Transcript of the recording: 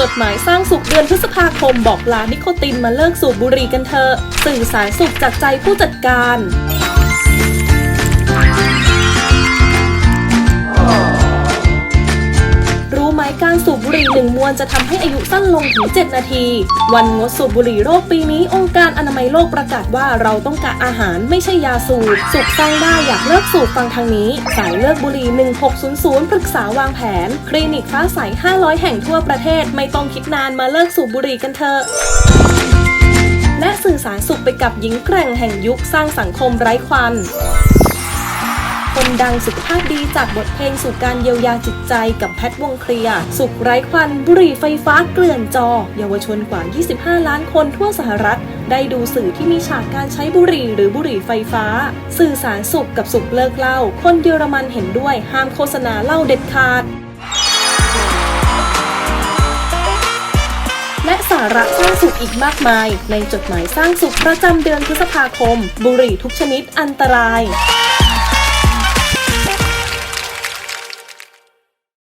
จดหมายสร้างสุขเดือนพฤษภาคมบอกลานิโคตินมาเลิกสูบบุหรี่กันเถอะ สื่อสารสุขจากใจผู้จัดการ บุหรี่หนึ่งมวนจะทำให้อายุสั้นลงถึง 7 นาที วันงดสูบบุหรี่โรคปีนี้ องค์การอนามัยโลกประกาศว่าเราต้องการอาหารไม่ใช่ยาสูบสุขสร้างได้อยากเลิกสูบฟังทางนี้ สายเลิกบุหรี่ 1600 ปรึกษาวางแผน คลินิกฟ้าใส 500 แห่งทั่วประเทศไม่ต้องคิดนานมาเลิกสูบบุหรี่กันเถอะและสื่อสารสุขไปกับหญิงแกร่งแห่งยุคสร้างสังคมไร้ควัน คนดังสุขภาพดีจากบทเพลงสู่การเยียวยาจิตใจกับแพทวงเคลียร์สุขไร้ควันบุหรี่ไฟฟ้าเกลื่อนจอ เยาวชนกว่า 25 ล้านคนทั่วสหรัฐ ได้ดูสื่อที่มีฉากการใช้บุหรี่หรือบุหรี่ไฟฟ้า สื่อสารสุขกับสุขเลิกเหล้าคนเยอรมันเห็นด้วยห้ามโฆษณาเหล้าเด็ดขาดและสาระสร้างสุขอีกมากมาย ในจดหมายสร้างสุขประจำเดือนพฤษภาคม บุหรี่ทุกชนิดอันตราย